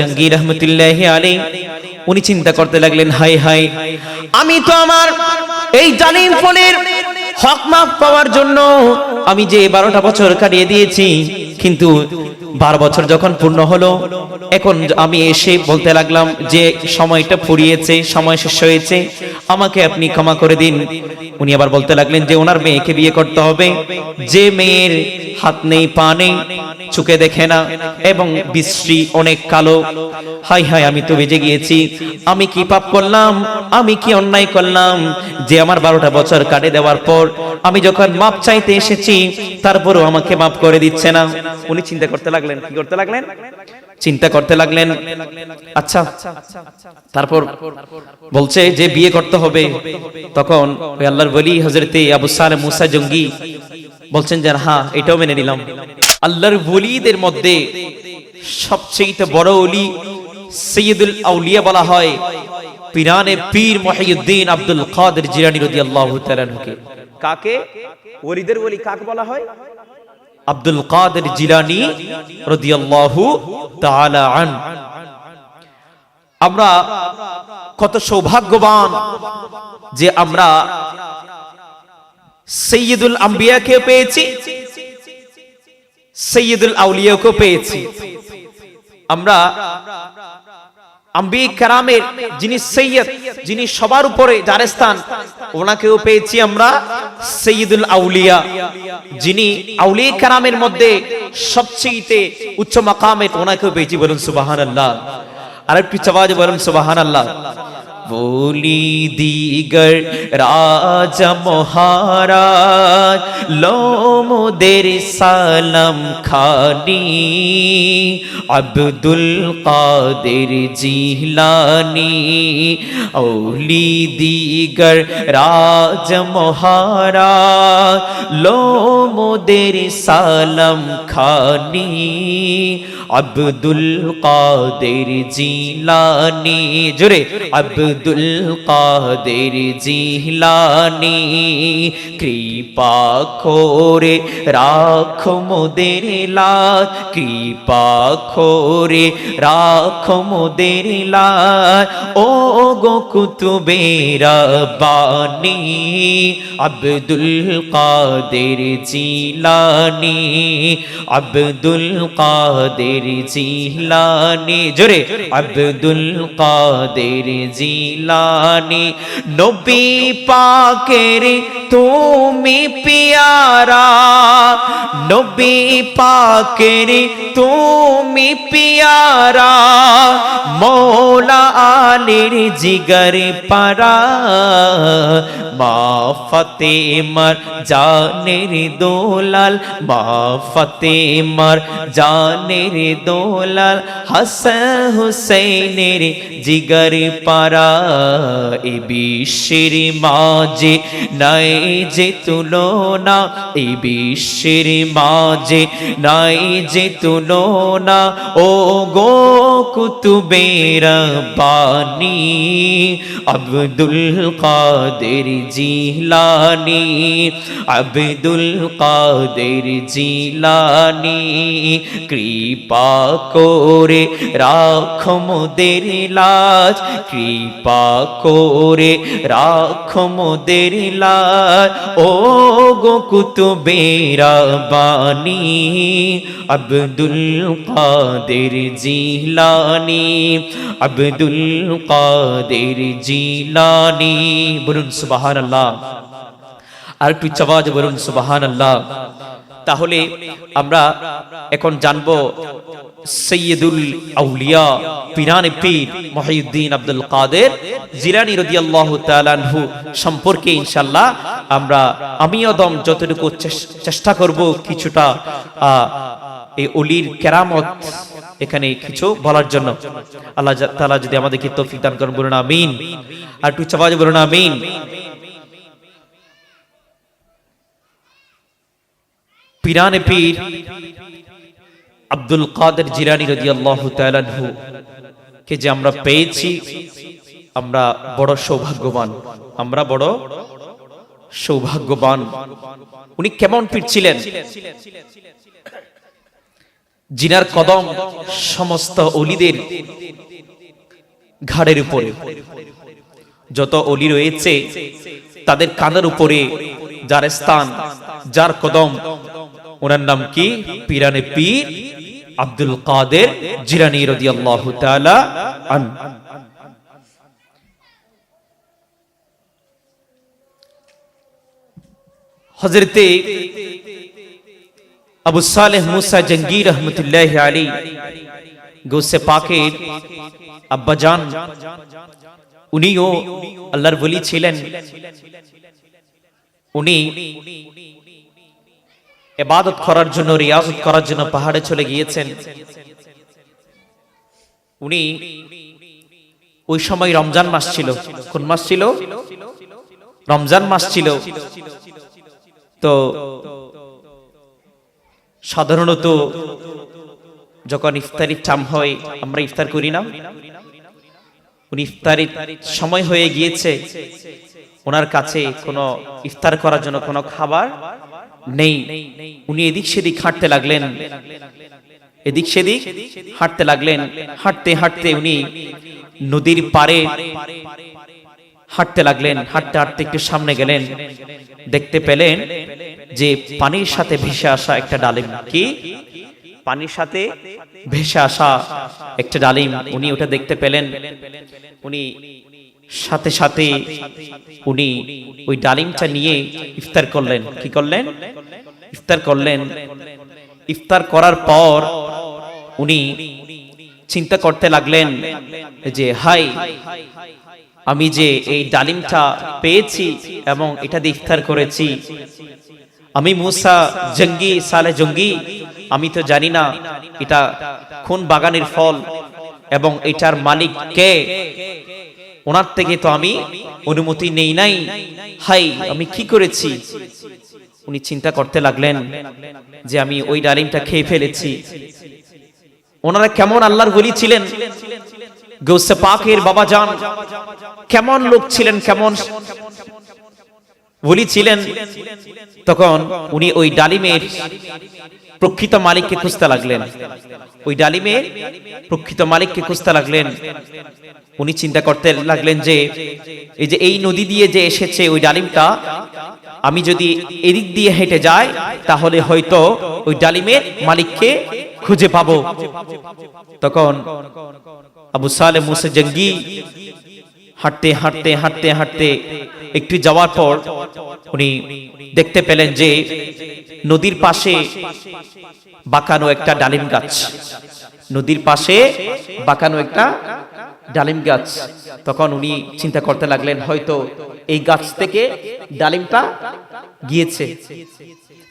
জঙ্গি রহমতুল্লাহ আলী উনি চিন্তা করতে লাগলেন, হাই হাই, আমি তো আমার এই জালিম ফলের হক মাফ পাওয়ার জন্য আমি যে বারোটা বছর কাটিয়ে দিয়েছি, কিন্তু বারো বছর যখন পূর্ণ হলো, এখন আমি এসে বলতে লাগলাম যে সময়টা ফুরিয়েছে, সময় শেষ হয়েছে, আমাকে আপনি ক্ষমা করে দিন। উনি আবার বলতে লাগলেন যে ওনার মেয়েকে বিয়ে করতে হবে। যে মেয়ের হাত নেই, পা নেই, চোখে দেখে না, এবং বিশ্রী অনেক কালো। হাই হাই, আমি তো বেজে গিয়েছি। আমি কি পাপ করলাম? আমি কি অন্যায় করলাম? যে আমার বারোটা বছর কাটে দেওয়ার পর আমি যখন মাপ চাইতে এসেছি, তারপরও আমাকে মাপ করে দিচ্ছে না। উনি চিন্তা করতে লাগলেন কি করতে লাগলেন? চিন্তা করতে লাগলেন। আচ্ছা তারপর বলছে যে বিয়ে করতে হবে। তখন ওই আল্লাহর বলি হজরতে আবু সালে মুসা জঙ্গি বলছেন যে হ্যাঁ এটাও মেনে নিলাম। আল্লাহর ওলিদের মধ্যে সবচেয়ে বড় অলি সৈয়দুল আউলিয়া বলা হয়। পিরানে পীর মহিউদ্দিন আব্দুল কাদের জিরানি তাআলা আনহুকে কাকে? ওলিদের ওলি কাকে বলা হয়? আব্দুল কাদের জিলানি রদিয়াল্লাহু তাআলা আন। আমরা কত সৌভাগ্যবান যে আমরা সৈয়দুল আম্বিয়াকে পেয়েছি, সৈয়দুল আউলিয়াকে পেয়েছি। আমরা আম্বি কারামের যিনি সৈয়দ, যিনি সবার উপরে যার স্থান ওনাকেও পেয়েছি আমরা সৈয়দুল আউলিয়া, যিনি আউলি কারামের মধ্যে সবচেয়ে উচ্চ মাকামের ওনাকেও পেয়েছি বলুন সুবাহান আল্লাহ আর একটু চাওয়াজ বলুন সুবাহান আল্লাহ বলি দিগর রাজা মহারাজ লোমদের সালাম খানি, আব্দুল কাদের জিলানি, ওলি দিগর রাজ মহারাজ লোমদের সালাম খানি, আব্দুল কাদের জিলানি। জোরে আব্দুল কাদের জিলানি কৃপা করে রাখ মোদের লাজ কৃপা করে রাখ মোদের লাজ ও গো কুতুবেরা বানি আব্দুল কাদের জিলানি আব্দুল কাদের জিলানি জোরে আব্দুল কাদের জিলানি নবী পাকের তুমি পিয়ারা নবী পাকের তুমি পিয়ারা মৌলা আলীর জিগর পারা মা ফতেমার জানের দোলাল মা ফতেমার জানের দোলাল হাসান হুসেনের জিগর পারা এ বিশ্বের মাঝে নাই যে তুলনা, এই বিশ্বের মাঝে নাই যে তুলনা। ও গো কুতুবের বাণী, আব্দুল কাদের জিলানি, আব্দুল কাদের জিলানি, কৃপা করে রাখ মোদের লাজ, কৃপা করে রাখ মোদের লাজ ও গো কুতুবেরা বাণী, আব্দুল কাদের জিলানি, আব্দুল কাদের জিলানি। বলুন সুবাহান আল্লাহ আর একটু চাওয়াজ বলুন সুবাহান আল্লাহ তাহলে আমরা এখন জানব সৈয়দুল আউলিয়া, পিরানে পীর মহিউদ্দিন আব্দুল কাদের জিলানি রাদিয়াল্লাহু তাআলা আনহু সম্পর্কে ইনশাল্লাহ আমরা আমিও দম যতটুকু চেষ্টা করব কিছুটা এই অলির কেরামত এখানে কিছু বলার জন্য। আল্লাহ তালা যদি আমাদেরকে তৌফিক দান করেন, বলুন আমিন। আর একটু চাওয়াজ বলুন আমিন। পিরানে পীর আব্দুল কাদের জিরানি তাআলা আনহু, কে যে আমরা পেয়েছি, আমরা বড় সৌভাগ্যবান, আমরা বড় সৌভাগ্যবান। উনি কেমন পীর ছিলেন? জিনার কদম সমস্ত অলিদের ঘাড়ের উপরে। যত অলি রয়েছে, তাদের কাঁধের উপরে যার স্থান, যার কদম ওনার নাম কি? পিরানে পীর আব্দুল কাদের জিরানি রাদিয়াল্লাহু তাআলা আন হযরতে আবু সালেহ মুসা জঙ্গি রহমতুল্লাহ আলী গোসে পাকের আব্বাজান উনিও আল্লাহর বলি ছিলেন। উনি এবাদত করার জন্য, রিয়াজত করার জন্য পাহাড়ে চলে গিয়েছেন। উনি ওই সময় রমজান মাস ছিল। কোন মাস ছিল? রমজান মাস ছিল। তো সাধারণত যখন ইফতারির চাম হয়, আমরা ইফতার করি না। উনি ইফতারির সময় হয়ে গিয়েছে। ওনার কাছে কোনো ইফতার করার জন্য কোনো খাবার নেই। উনি এদিক সেদিক হাঁটতে লাগলেন। এদিক সেদিক হাঁটতে লাগলেন। হাঁটতে হাঁটতে উনি নদীর পারে হাঁটতে লাগলেন। হাঁটতে হাঁটতে একটু সামনে গেলেন। দেখতে পেলেন যে পানির সাথে ভেসে আসা একটা ডালিম। কি? পানির সাথে ভেসে আসা একটা ডালিম। উনি ওটা দেখতে পেলেন। উনি সাথে সাথে উনি ওই ডালিমটা নিয়ে ইফতার করলেন। কি করলেন? ইফতার করলেন। ইফতার করার পর উনি চিন্তা করতে লাগলেন যে, হাই, আমি যে এই ডালিমটা পেয়েছি এবং এটা দিয়ে ইফতার করেছি, আমি মুসা জঙ্গি, সালে জঙ্গি, আমি তো জানি না এটা কোন বাগানের ফল এবং এটার মালিক কে? ওনার থেকে তো আমি অনুমতি নেই নাই। হাই, আমি কি করেছি? উনি চিন্তা করতে লাগলেন যে আমি ওই ডালিমটা খেয়ে ফেলেছি। ওনারা কেমন আল্লাহর গলি ছিলেন? গৌসে পাকের বাবা যান। কেমন লোক ছিলেন, কেমন বলি ছিলেন, তখন উনি ওই ডালিমের প্রকৃত মালিককে খুঁজতে লাগলেন। ওই ডালিমের প্রকৃত মালিককে খুঁজতে লাগলেন। উনি চিন্তা করতে লাগলেন যে, এই যে এই নদী দিয়ে যে এসেছে ওই ডালিমটা, আমি যদি এদিক দিয়ে হেঁটে যাই, তাহলে হয়তো ওই ডালিমের মালিককে খুঁজে পাবো। তখন আবু সালে মুসে জঙ্গি হাঁটতে হাঁটতে হাঁটতে হাঁটতে একটু যাওয়ার পর উনি দেখতে পেলেন যে নদীর পাশে বাঁকানো একটা ডালিম গাছ। নদীর পাশে বাঁকানো একটা ডালিম গাছ। তখন উনি চিন্তা করতে লাগলেন, হয়তো এই গাছ থেকে ডালিমটা গিয়েছে।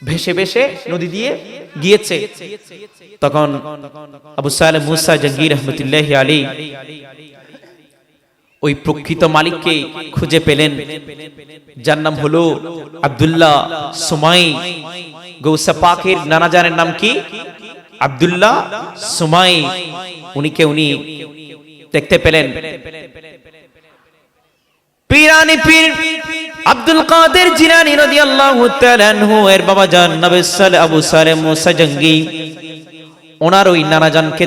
ভেসে ভেসে নদী দিয়ে গিয়েছে। তখন আবু সালে মুসা জঙ্গির রহমতুল্লাহ আলী ওই প্রকৃত মালিককে খুঁজে পেলেন। যার নাম হলো আব্দুল্লাহ সুমাই। গৌসা পাকের নানা জানের নাম কি? আব্দুল্লাহ সুমাই। উনিকে উনি দেখতে পেলেন। আব্দুল কাদের বাবা জান সালে আবু জঙ্গি। ওনার ওই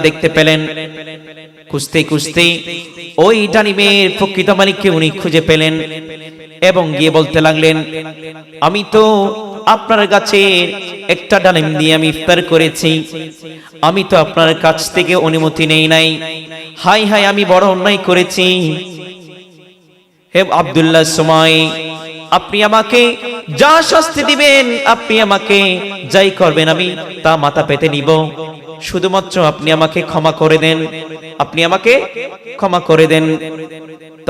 দেখতে পেলেন। খুঁজতে খুঁজতে ওই ডানিমের প্রকৃত মালিককে উনি খুঁজে পেলেন এবং গিয়ে বলতে লাগলেন, আমি তো আপনার কাছে একটা ডালিম দিয়ে আমি ইফতার করেছি। আমি তো আপনার কাছ থেকে অনুমতি নেই নাই। হাই হাই, আমি বড় অন্যায় করেছি। হে আব্দুল্লাহ সময় আপনি আমাকে যা শাস্তি দিবেন, আপনি আমাকে যাই করবেন, আমি তা মাথা পেতে নিব। শুধুমাত্র আপনি আমাকে ক্ষমা করে দেন। আপনি আমাকে ক্ষমা করে দেন।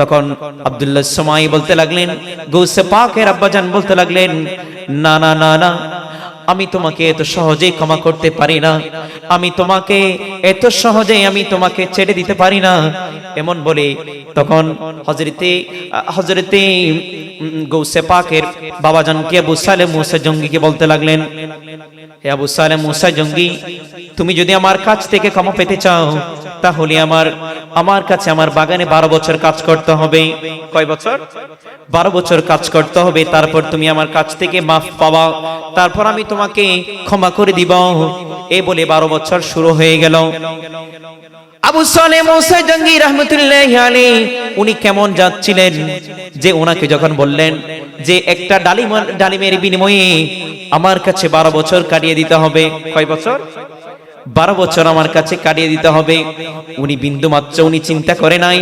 তখন আব্দুল্লাহ সময় বলতে লাগলেন, গৌসে পাকের আব্বাজান বলতে লাগলেন, না না না না, আমি তোমাকে এত সহজেই ক্ষমা করতে পারি না। আমি তোমাকে এত সহজেই আমি তোমাকে ছেড়ে দিতে পারি না। এমন বলে তখন হজরতে হজরতে গৌসে পাকের বাবাজানকে আবু সালে মুসা জঙ্গিকে বলতে লাগলেন, হে আবু সালে মুসা জঙ্গি, তুমি যদি আমার কাছ থেকে ক্ষমা পেতে চাও তাহলে আমার আমার কাছে আমার বাগানে বারো বছর কাজ করতে হবে। কয় বছর? বারো বছর কাজ করতে হবে, তারপর তুমি আমার কাছ থেকে মাফ পাওয়া। তারপর আমি তোমাকে ক্ষমা করে দিব। এ বলে বারো বছর শুরু হয়ে গেল। আবু জঙ্গি রহমতুল্লাহ আলী উনি কেমন যাচ্ছিলেন? যে ওনাকে যখন বললেন যে একটা ডালিম, ডালিমের বিনিময়ে আমার কাছে বারো বছর কাটিয়ে দিতে হবে। কয় বছর? বারো বছর আমার কাছে কাটিয়ে দিতে হবে। উনি বিন্দু মাত্র উনি চিন্তা করে নাই,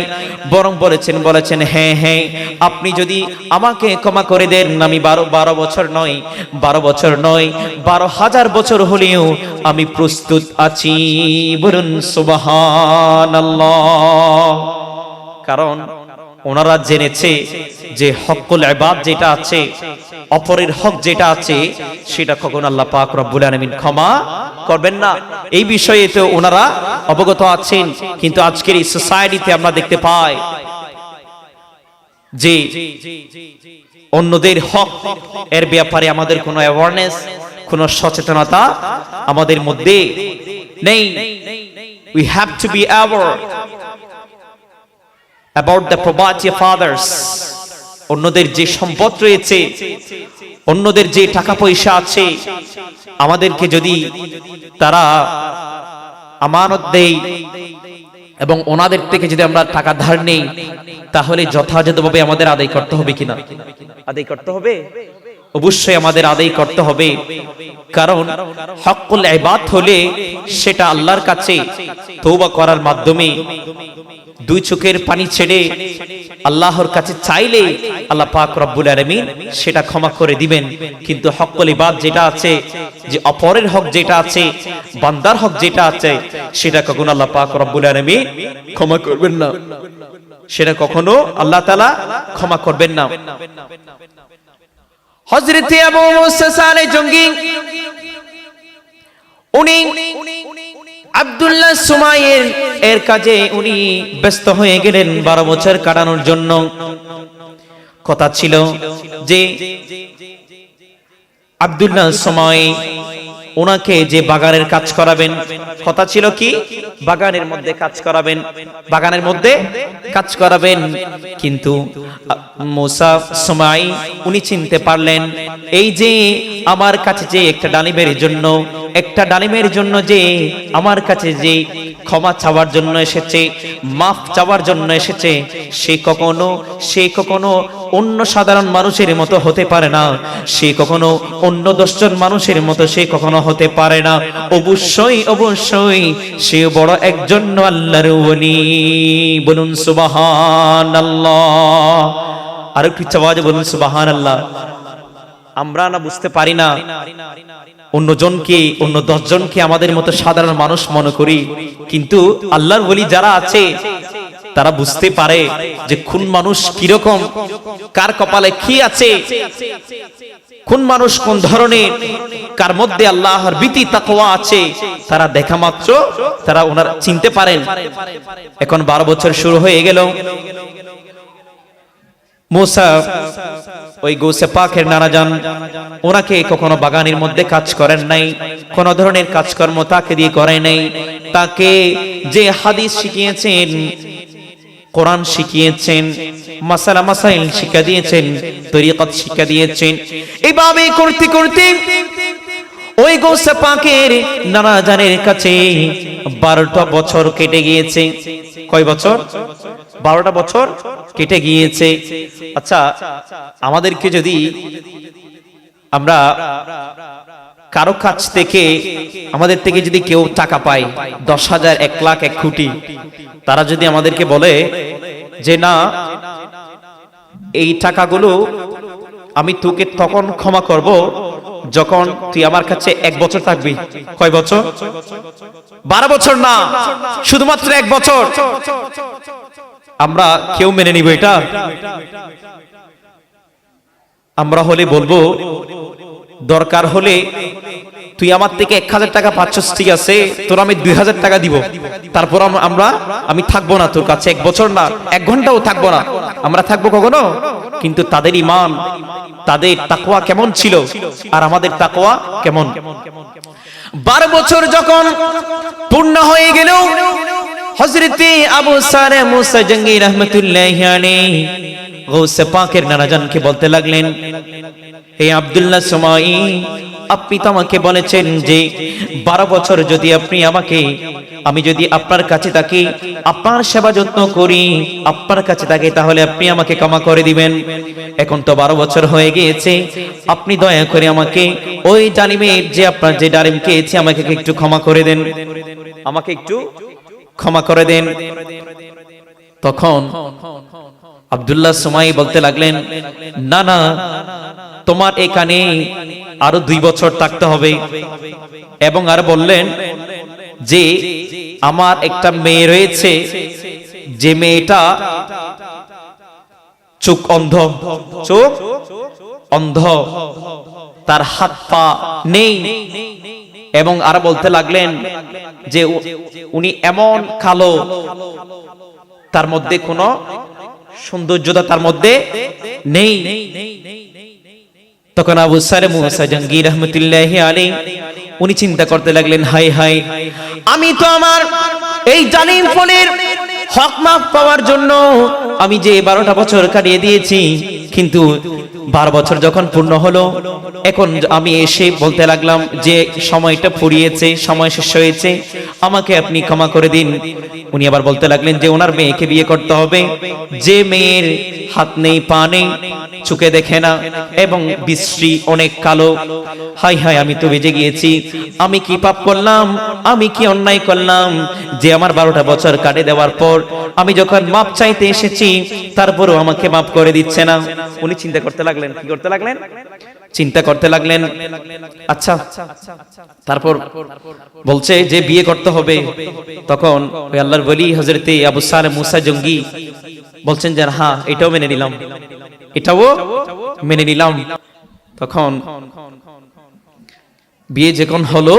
বরং বলেছেন বলেছেন হ্যাঁ হ্যাঁ আপনি যদি আমাকে ক্ষমা করে দেন, আমি বারো বারো বছর নয়, বারো বছর নয়, বারো হাজার বছর হলেও আমি প্রস্তুত আছি। বলুন সুবাহান কারণ ওনারা জেনেছে যে হকুল এবাদ যেটা আছে, অপরের হক যেটা আছে, সেটা কখন আল্লাহ পাক রব্বুল আলামিন ক্ষমা করবেন না। এই বিষয়ে তো ওনারা অবগত আছেন, কিন্তু আজকের এই সোসাইটিতে আমরা দেখতে পাই যে অন্যদের হক, এর ব্যাপারে আমাদের কোনো অ্যাওয়ারনেস কোনো সচেতনতা আমাদের মধ্যে নেই। We have to be aware about the property of others অন্যদের যে সম্পদ রয়েছে অন্যদের যে টাকা পয়সা আছে আমাদেরকে যদি তারা আমানত দেয় এবং ওনাদের থেকে যদি আমরা টাকা ধার নেই তাহলে যথাযথভাবে আমাদের আদায় করতে হবে কিনা? আদায় করতে হবে? অবশ্যই আমাদের আদায় করতে হবে। কারণ হকুল ইবাদ হলে সেটা আল্লাহর কাছে তৌবা করার মাধ্যমে দুই চোখের পানি ছেড়ে আল্লাহর কাছে চাইলে আল্লাহ পাক রব্বুল আলামিন সেটা ক্ষমা করে দিবেন। কিন্তু হকল ইবাদ যেটা আছে, যে অপরের হক যেটা আছে, বান্দার হক যেটা আছে, সেটা কখনো আল্লাহ পাক রব্বুল আলামিন ক্ষমা করবেন না। সেটা কখনো আল্লাহ তাআলা ক্ষমা করবেন না। হযরত আবু মুসা সালে জঙ্গি, উনি আব্দুল্লাহ সুমাইয়ের, এর কাজে উনি ব্যস্ত হয়ে গেলেন বারো বছর কাটানোর জন্য। কথা ছিল যে, আবদুল্লাহ সময় ওনাকে যে বাগানের কাজ করাবেন, কথা ছিল কি? বাগানের মধ্যে কাজ করাবেন, বাগানের মধ্যে কাজ করাবেন। কিন্তু সময় উনি চিনতে পারলেন, এই যে আমার কাছে যে একটা ডালিমের জন্য, একটা ডালিমের জন্য যে আমার কাছে যে ক্ষমা চাওয়ার জন্য এসেছে, মাফ চাওয়ার জন্য এসেছে, সে কখনো সে কখনো অন্য সাধারণ মানুষের মতো হতে পারে না। সে কখনো অন্য দশজন মানুষের মতো, সে কখনো হতে পারে না। অবশ্যই অবশ্যই, সে বড় একজন আল্লাহর ওলি। বলুন সুবাহান আল্লাহ আর একটু আওয়াজে বলুন সুবাহান আল্লাহ আমরা না বুঝতে পারি না। অন্যজনকে, অন্য দশজনকে আমাদের মতো সাধারণ মানুষ মনে করি। কিন্তু আল্লাহর বলি যারা আছে, তারা বুঝতে পারে যে খুন মানুষ কীরকম, কার কপালে কি আছে। কোন মানুষ কোন ধরনের, কার মধ্যে আল্লাহর ভীতি, তাকওয়া আছে, তারা দেখা মাত্র, তারা ওনারা চিনতে পারেন। এখন বারো বছর শুরু হয়ে গেল। ওই নানা যান ওনাকে কখনো বাগানের মধ্যে কাজ করেন নাই, কোন ধরনের কাজকর্ম তাকে দিয়ে করে নাই। তাকে যে হাদিস শিখিয়েছেন কোরআন শিখিয়েছেন, মাসালা মাসাইল শিক্ষা দিয়েছেন, তরিকত শিক্ষা দিয়েছেন। এইভাবে করতে করতে ওই গোসে পাকের নানা জানের কাছে বারোটা বছর কেটে গিয়েছে। কয় বছর? বারোটা বছর কেটে গিয়েছে। আচ্ছা আমাদেরকে যদি আমরা কারও কাছ থেকে আমাদের থেকে যদি কেউ টাকা পায়, দশ হাজার, এক লাখ, এক কোটি, তারা যদি আমাদেরকে বলে যে, না, এই টাকাগুলো আমি তোকে তখন ক্ষমা করব যখন তুই আমার কাছে এক বছর থাকবি। কয় বছর? বারো বছর না, শুধুমাত্র এক বছর। আমরা কেউ মেনে নিব এটা? আমরা হলে বলব দরকার হলে তুই আমার থেকে এক হাজার টাকা পাচ্ছস, ঠিক আছে? তোর আমি দুই হাজার টাকা দিব। তারপর আমরা, আমি থাকব না তোর কাছে। এক বছর না, এক ঘন্টাও থাকব না। আমরা থাকব কখনো? কিন্তু তাদের ইমান, তাদের তাকওয়া কেমন ছিল? আর আমাদের তাকওয়া কেমন? বারো বছর যখন পূর্ণ হয়ে গেল হজরতে আবু সারে মুসা জঙ্গি রহমতুল্লাহ গৌসে পাকের নানাজানকে বলতে লাগলেন হে আব্দুল্লাহ সময় আপনি তো আমাকে বলেছেন যে বারো বছর যদি আপনি আমাকে, আমি যদি আপনার কাছে থাকি আপনার সেবা যত্ন করি, আপনার কাছে থাকি তাহলে আপনি আমাকে ক্ষমা করে দিবেন। এখন তো বারো বছর হয়ে গিয়েছে, আপনি দয়া করে আমাকে ওই জালিমের যে আপনার যে ডালিম খেয়েছে, আমাকে একটু ক্ষমা করে দেন। আমাকে একটু ক্ষমা করে দেন। তখন আব্দুল্লাহ সুমাই বলতে লাগলেন, না না, তোমার এখানে আরও দুই বছর থাকতে হবে। এবং আর বললেন যে, আমার একটা মেয়ে রয়েছে, যে মেয়েটা চোখ অন্ধ চোখ অন্ধ, তার হাত পা নেই। এবং আর বলতে লাগলেন যে উনি এমন কালো, তার মধ্যে কোনো সৌন্দর্যতা তার মধ্যে নেই। তখন আবু সারে মুসা রহমতুল্লাহ আলী উনি চিন্তা করতে লাগলেন, হাই হাই, আমি তো আমার এই জালিম ফলের হক মাফ পাওয়ার জন্য আমি যে বারোটা বছর কাটিয়ে দিয়েছি কিন্তু বারো বছর যখন পূর্ণ হলো, এখন আমি এসে বলতে লাগলাম যে সময়টা ফুরিয়েছে, সময় শেষ হয়েছে, আমাকে আপনি ক্ষমা করে দিন। উনি আবার বলতে লাগলেন যে ওনার মেয়েকে বিয়ে করতে হবে। যে মেয়ের হাত নেই, পা নেই চুকে দেখে না, এবং বিশ্রী অনেক কালো। হাই হাই, আমি তো বেজে গিয়েছি। আমি কি পাপ করলাম? আমি কি অন্যায় করলাম? যে আমার বারোটা বছর কাটে দেওয়ার পর, আমি যখন মাপ চাইতে এসেছি, তারপরও আমাকে মাপ করে দিচ্ছে না। উনি চিন্তা করতে লাগলেন, কি করতে লাগলেন? চিন্তা করতে লাগলেন আচ্ছা তারপর বলছে যে বিয়ে করতে হবে। তখন ওই আল্লাহর বলি হজরতে আবু সালে মুসা জঙ্গি বলছেন যে হ্যাঁ এটাও মেনে নিলাম। এটাও মেনে নিলাম। তখন বিয়ে যখন হলো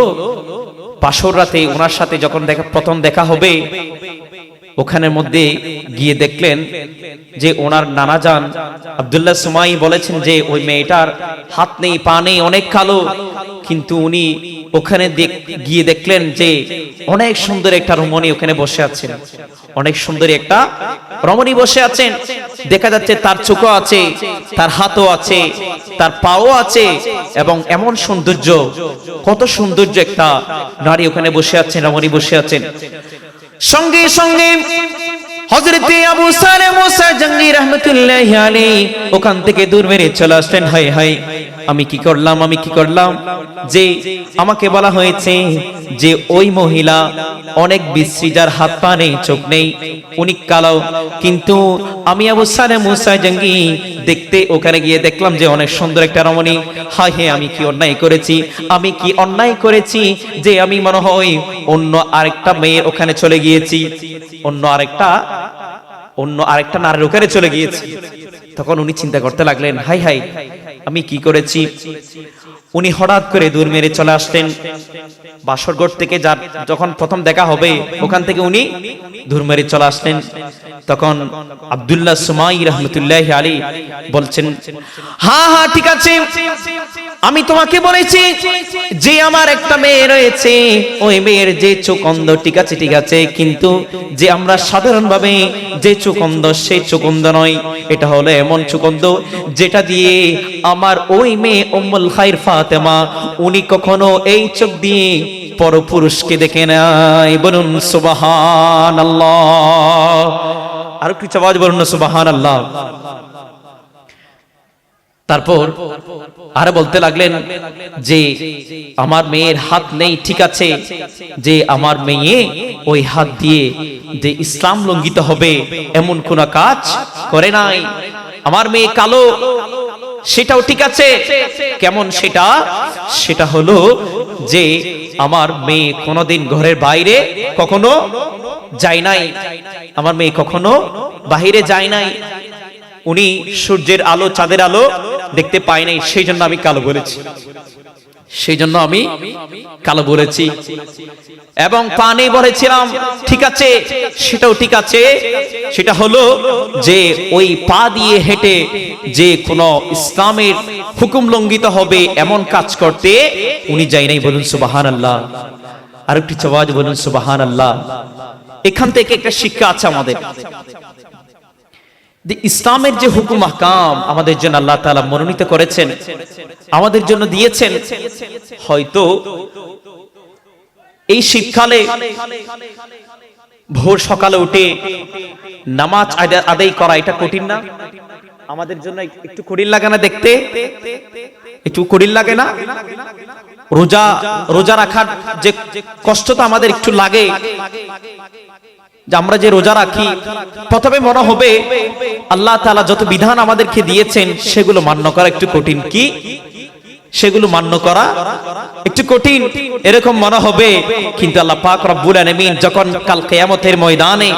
পাশর রাতে ওনার সাথে যখন দেখা প্রথম দেখা হবে ওখানের মধ্যে গিয়ে দেখলেন যে ওনার নানা যান আব্দুল্লাহ সুমাই বলেছেন যে ওই মেয়েটার হাত নেই, পা নেই, অনেক কালো। কিন্তু উনি ওখানে গিয়ে দেখলেন যে অনেক সুন্দর একটা রমণী ওখানে বসে আছেন। অনেক সুন্দর একটা রমণী বসে আছেন। দেখা যাচ্ছে তার চোখও আছে, তার হাতও আছে, তার পাও আছে এবং এমন সৌন্দর্য, কত সৌন্দর্য একটা নারী ওখানে বসে আছেন, রমণী বসে আছেন। সঙ্গে সঙ্গে হজরতে আবু সালে মুসা জঙ্গি রহমতুল্লাহ আলী ওখান থেকে দূর মেরে চলে আসলেন। হাই হাই আমি কি করলাম, আমি কি করলাম? যে আমাকে বলা হয়েছে যে ওই মহিলা অনেক বিশ্রী, যার হাত পা নেই, চোখ নেই, উনি কালো। কিন্তু আমি সালে মুসা জঙ্গি দেখতে ওখানে গিয়ে দেখলাম যে অনেক সুন্দর একটা রমণী। হায় হে, আমি কি অন্যায় করেছি? আমি কি অন্যায় করেছি যে আমি মনে হয় অন্য আরেকটা মেয়ের ওখানে চলে গিয়েছি? অন্য আরেকটা অন্য আরেকটা নারীর ওখানে চলে গিয়েছি। তখন উনি চিন্তা করতে লাগলেন হাই হাই আমি কি করেছি? উনি হঠাৎ করে দূর মেরে চলে আসলেন। বাসরগড় থেকে যার যখন প্রথম দেখা হবে, ওখান থেকে উনি দূর মেরে চলে আসলেন। তখন আব্দুল্লাহ সুমাই রহমতুল্লাহ আলী বলছেন হ্যাঁ হ্যাঁ ঠিক আছে। আমি তোমাকে বলেছি, যে আমার একটা মেয়ে রয়েছে, ওই মেয়ের যে চোখ ঠিক আছে ঠিক আছে, কিন্তু যে আমরা সাধারণভাবে যে চোখ অন্ধ সেই চোখ নয়। এটা হলো এমন চোখ যেটা দিয়ে আমার ওই মেয়ে উম্মুল খাইর ফাতেমা, উনি কখনো এই চোখ দিয়ে পরপুরুষকে দেখে নাই। বলুন সুবাহান আল্লাহ আর কিছু আওয়াজ বলুন সুবাহান আল্লাহ তারপর আর বলতে লাগলেন যে, আমার মেয়ের হাত নেই, ঠিক আছে, যে আমার মেয়ে ওই হাত দিয়ে যে ইসলাম লঙ্ঘিত হবে, এমন কোন কাজ করে নাই। আমার মেয়ে কালো সেটাও ঠিক আছে। কেমন সেটা? সেটা হলো যে আমার মেয়ে কোনোদিন ঘরের বাইরে কখনো যায় নাই। আমার মেয়ে কখনো বাহিরে যায় নাই। উনি সূর্যের আলো, চাঁদের আলো দেখতে পায় নাই, সেই জন্য আমি কালো বলেছি। সেই জন্য আমি কালো বলেছি। এবং পানি বলেছিলাম, ঠিক আছে, সেটাও ঠিক আছে। সেটা হলো যে ওই পা দিয়ে হেঁটে যে কোন ইসলামের হুকুম লঙ্ঘিত হবে এমন কাজ করতে উনি যাই নাই বলুন সুবাহান আল্লাহ আর একটি চবাজ বলুন সুবাহান আল্লাহ এখান থেকে একটা শিক্ষা আছে আমাদের। যে ইসলামের যে হুকুম আহকাম আমাদের জন্য আল্লাহ তাআলা মনোনীত করেছেন, আমাদের জন্য দিয়েছেন। হয়তো এই শীতকালে ভোর সকালে উঠে নামাজ আদায় করা এটা কঠিন না? আমাদের জন্য একটু কঠিন লাগে না দেখতে? একটু কঠিন লাগে না? রোজা রোজা রাখার যে কষ্টটা আমাদের একটু লাগে যে আমরা যে রোজা রাখি, প্রথমে মনে হবে, আল্লাহ তালা যত বিধান আমাদেরকে দিয়েছেন, সেগুলো মান্য করা একটু কঠিন। কি? সেগুলো মান্য করা একটু কঠিন, এরকম মনে হবে। কিন্তু আল্লাহ পাক রব্বুল আলামিন যখন কাল কিয়ামতের ময়দানে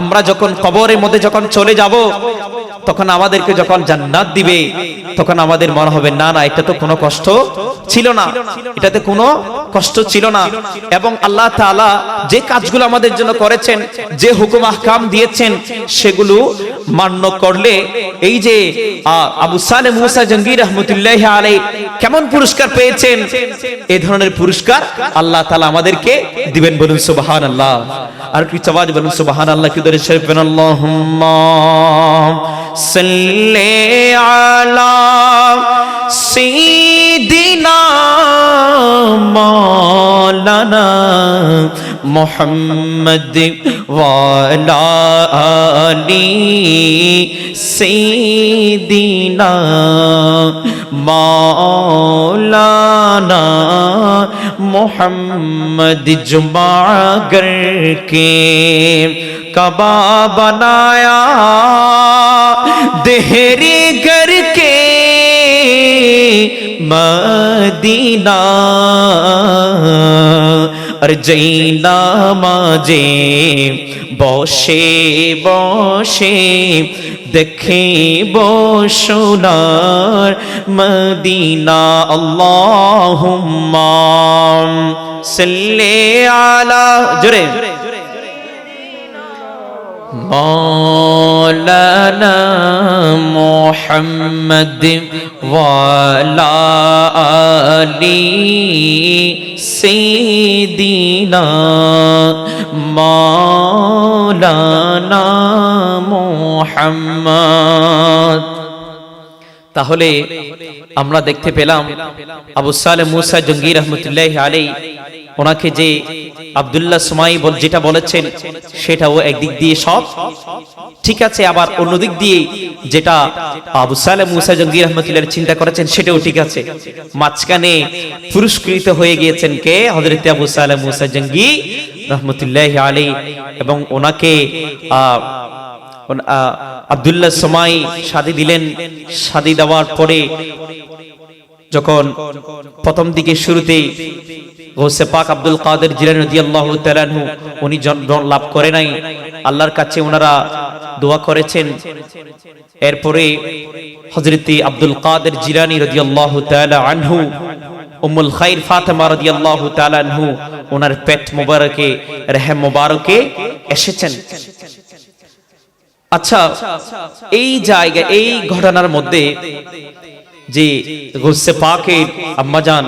আমরা যখন কবরের মধ্যে যখন চলে যাব, তখন আমাদেরকে যখন জান্নাত দিবে, তখন আমাদের মনে হবে, না না, এটা তো কোনো কষ্ট ছিল না। এটাতে কোনো কষ্ট ছিল না। এবং আল্লাহ তাআলা যে কাজগুলো আমাদের জন্য করেছেন, যে হুকুম, আহকাম দিয়েছেন, সেগুলো মান্য করলে এই যে আবু সালে মুসা জঙ্গির রহমতুল্লাহ আলাই কেমন পুরস্কার পেয়েছেন? এ ধরনের পুরস্কার আল্লাহ তালা আমাদেরকে দিবেন বলুন সুবাহান আল্লাহ আর কি চাওয়াজ বলুন সুবাহান আল্লাহ কি ধরে শরীফ আল্লাহ দিনা আলা মাওলানা محمد والا علی سیدینا مولانا محمد جمعہ گر کے کبا بنایا، دہری گھر کے مدینہ আর জৈনা মাঝে বসে বসে দেখে বসোনার মদিনা আল্লাহুম্মা সাল্লি আলা জোরে مولانا محمد وعلى آل সেদিনা দিনা মোহাম্মদ। তাহলে আমরা দেখতে পেলাম আবু সালে মুসা জঙ্গির রহমতুল্লাহ আলী ওনাকে যে আবদুল্লাহ সুমাই যেটা বলেছেন, সেটাও একদিক দিয়ে সব ঠিক আছে, আবার অন্যদিক দিয়ে যেটা আবু সালে মুসা জঙ্গি রহমতুল্লাহ চিন্তা করেছেন, সেটাও ঠিক আছে। মাঝখানে পুরস্কৃত হয়ে গিয়েছেন কে? হজরত আবু সালে মুসা জঙ্গি রহমতুল্লাহ আলী এবং ওনাকে আহ আব্দুল্লাহ সোমাই শাদি দিলেন। শাদি দেওয়ার পরে যখন প্রথম দিকে শুরুতেই গৌসে পাক আব্দুল কাদের জিলানি রাদিয়াল্লাহু তাআলা আনহু, উনি জন্ম লাভ করে নাই। আল্লাহর কাছে ওনারা দোয়া করেছেন। এরপরে হযরতে আব্দুল কাদের জিলানি রাদিয়াল্লাহু তাআলা আনহু, উম্মুল খাইর ফাতেমা রাদিয়াল্লাহু তাআলা আনহু ওনার পেট মোবারকে, রহম মোবারকে এসেছেন। আচ্ছা এই জায়গা, এই ঘটনার মধ্যে যে গোসে পাকের আম্মাজান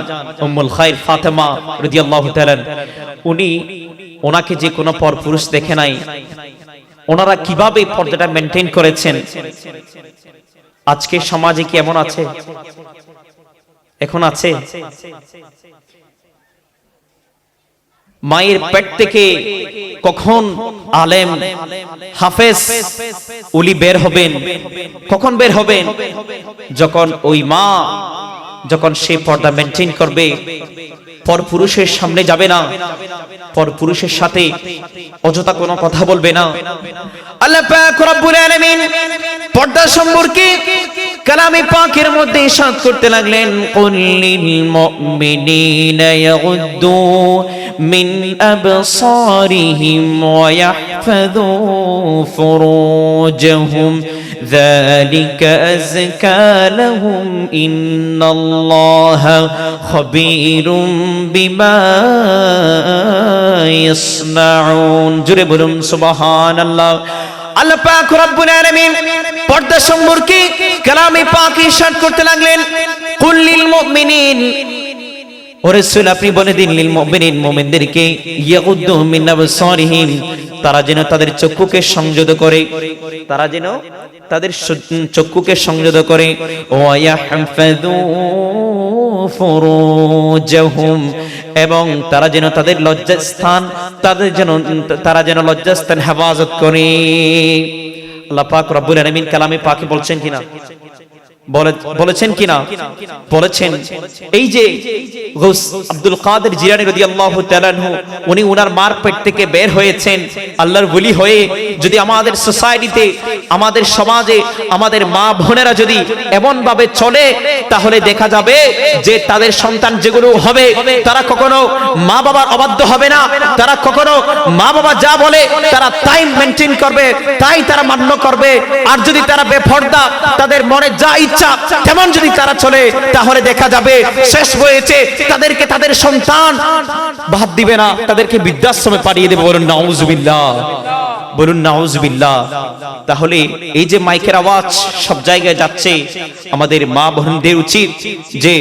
উম্মুল খায়ের ফাতেমা রাদিয়াল্লাহু তাআলা উনি ওনাকে যে কোনো পর পুরুষ দেখে নাই, ওনারা কীভাবে পর্দাটা মেনটেন করেছেন? আজকে সমাজে কি এমন আছে? এখন আছে? মায়ের পেট থেকে কখন আলেম, হাফেজ উলি বের হবেন? কখন বের হবেন? যখন ওই মা যখন সে পর্দা মেনটেন করবে পর পুরুষের সামনে যাবে না পর পুরুষের সাথে অযথা কোনো কথা বলবে না আল্লাহ পাক রব্বুল আলামিন পর্দা সম্পর্কে কালামে পাকের মধ্যে ইরশাদ করতে লাগলেন কুল্লিল মুমিনিনা ইয়াগুদ্দু মিন আবসারিহিম ওয়া ইয়াহফাযু ফুরুজাহুম ذلك أزكى لهم إن الله خبير بما يصنعون জুড়ে বলুন সুবহান আল্লাহ আল্লাহ পাক রব্বুল আলামিন পর্দা সম্পর্কে কালামে পাক ইরশাদ করতে লাগলেন কুল্লিল মুমিনিন ও রাসূল, আপনি বলে দিন লিল মুমিনিন, মুমিনদেরকে মিন তারা যেন তাদের চক্ষুকে সংযত করে, তারা যেন তাদের চক্ষুকে সংযত করে। ওয়া এবং তারা যেন তাদের লজ্জাস্থান, তাদের যেন, তারা যেন লজ্জাস্থান হেফাজত করে। আল্লাহ পাক রব্বুল আলামিন কালামে পাকে বলছেন কিনা? বলেছেন কিনা? বলেছেন। এই যে আব্দুল কাদের রাদিয়াল্লাহু তাআলা আনহু, উনি উনার মার পেট থেকে বের হয়েছেন। আল্লাহর ওলি হয়ে যদি আমাদের সোসাইটিতে, আমাদের সমাজে, আমাদের মা বোনেরা যদি এমন চলে, তাহলে দেখা যাবে যে তাদের সন্তান যেগুলো হবে, তারা কখনো মা বাবার অবাধ্য হবে না। তারা কখনো মা বাবা যা বলে, তারা তাই মেনটেন করবে, তাই তারা মান্য করবে। আর যদি তারা বেফর্দা তাদের মনে যা ইচ্ছা। তেমন যদি তারা চলে, তাহলে দেখা যাবে শেষ হয়েছে তাদেরকে তাদের সন্তান বাদ দিবে না, তাদেরকে বৃদ্ধাশ্রমে পাঠিয়ে দেবে। বলুন, নাউজুবিল্লাহ। বলুন, নাউজুবিল্লাহ। তাহলে এই যে মাইকের আওয়াজ সব জায়গায় যাচ্ছে, আমাদের মা বোনদের উচিত যে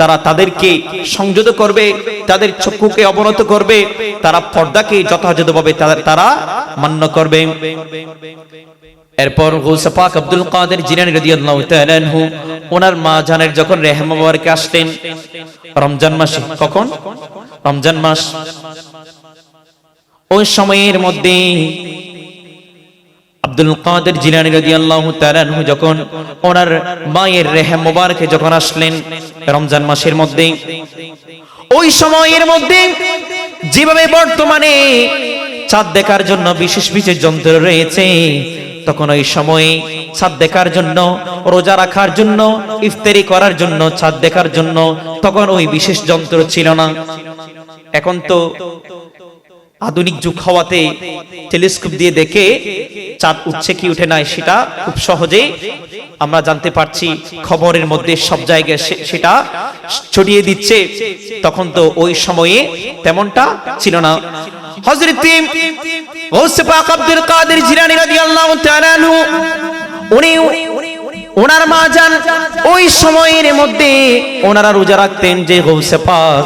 তারা তাদেরকে সংযত করবে, তাদের চক্ষুকে অবনত করবে, তারা পর্দাকে যথাযথভাবে তারা মান্য করবে। এরপর গৌসে আব্দুল কাদের জিলানী রাদিয়াল্লাহু তাআলা আনহু, ওনার মা জানের যখন রেহম মুবারকে আসলেন, রমজান মাসে, কখন? রমজান মাস। ওই সময়ের মধ্যে আব্দুল কাদের জিলানী রাদিয়াল্লাহু তাআলা আনহু যখন ওনার মায়ের রেহম মুবারকে যখন আসলেন রমজান মাসের মধ্যে, ওই সময়ের মধ্যে যেভাবে বর্তমানে চাঁদ দেখার জন্য বিশেষ বিশেষ যন্ত্র রয়েছে তখন ওই সময়ে ছাদ দেখার জন্য, রোজা রাখার জন্য, ইফতারি করার জন্য, ছাদ দেখার জন্য তখন ওই বিশেষ যন্ত্র ছিল না। এখন তো আধুনিক যুগ হওয়াতে টেলিস্কোপ দিয়ে দেখে চাঁদ উঠছে কি উঠে নাই সেটা খুব সহজেই আমরা জানতে পারছি। খবরের মধ্যে সব জায়গায় সেটা ছড়িয়ে দিচ্ছে। তখন তো ওই সময়ে তেমনটা ছিল না। আব্দুল কাদের উনি মা যান ওই সময়ের মধ্যে ওনারা রোজা রাখতেন যে গৌসে পাক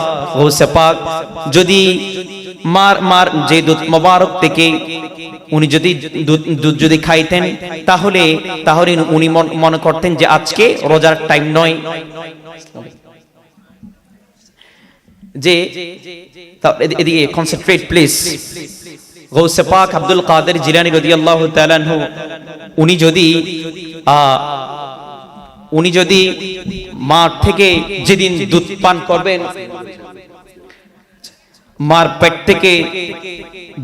পাক, যদি মার মার যে দুধ মোবারক থেকে উনি যদি দুধ যদি খাইতেন, তাহলে তাহলে উনি মনে করতেন যে আজকে রোজার টাইম নয়। যে এদি- এদিকে কনসেন্ট্রেট প্লিজ গৌসে পাক আব্দুল কাদের জিরানি তাআলা আনহু, উনি যদি উনি যদি মাঠ থেকে যেদিন দুধ পান করবেন মার পেট থেকে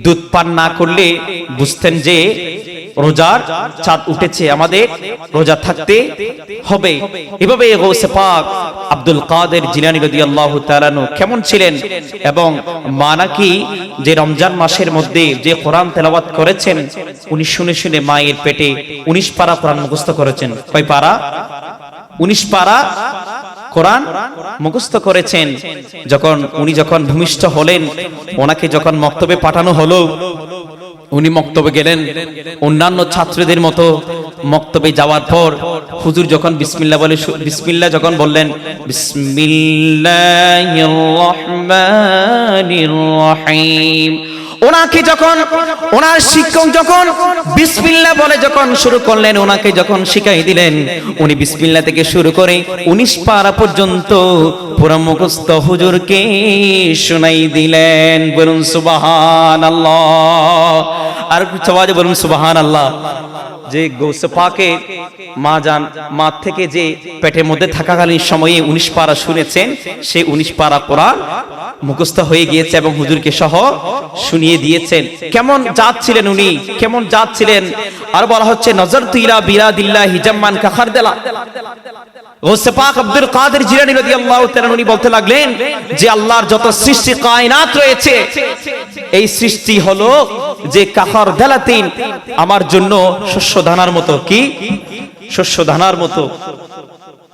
দুধ পান না করলে বুঝতেন যে রোজার চাঁদ উঠেছে, আমাদের রোজা থাকতে হবে। এভাবে গৌসে পাক আব্দুল কাদের জিলানী রাদিয়াল্লাহু তাআলা আনহু কেমন ছিলেন এবং মা নাকি যে রমজান মাসের মধ্যে যে কোরআন তেলাওয়াত করেছেন, উনি শুনে শুনে মায়ের পেটে উনিশ পারা কোরআন মুখস্থ করেছেন। কয় পারা? উনিশ পারা কোরআন মুখস্থ করেছেন। যখন উনি যখন ভূমিষ্ঠ হলেন, ওনাকে যখন মক্তবে পাঠানো হলো, উনি মক্তবে গেলেন। অন্যান্য ছাত্রদের মতো মক্তবে যাওয়ার পর হুজুর যখন বিসমিল্লাহ বলে বিসমিল্লাহ যখন বললেন, বিসমিল্লাহির ওনাকে যখন, ওনার শিক্ষক যখন বিসমিল্লাহ বলে যখন শুরু করলেন, ওনাকে যখন শিখাই দিলেন, উনি বিসমিল্লাহ থেকে শুরু করে উনিশ পারা পর্যন্ত পুরো মুখস্থ হুজুরকে শোনাই দিলেন। বলুন সুবাহান আল্লাহ আর সবাই বলুন সুবাহান আল্লাহ যে গৌসে পাকে মা যান মা থেকে যে পেটের মধ্যে থাকাকালীন সময়ে উনিশ পারা শুনেছেন, সে উনিশ পারা কোরআন মুখস্থ হয়ে গিয়েছে এবং হুজুরকে সহ শুনিয়ে দিয়েছেন। কেমন জাত ছিলেন উনি? কেমন জাত ছিলেন? আর বলা হচ্ছে নজর তুইলা বিরাদিল্লা হিজাম্মান কাখার দেলা আব্দুল কাদের বলতে লাগলেন যে আল্লাহর যত সৃষ্টি রয়েছে, এই সৃষ্টি হলো যে দেলাতিন, আমার জন্য শস্য দানার মতো, কি? শস্য দানার মতো।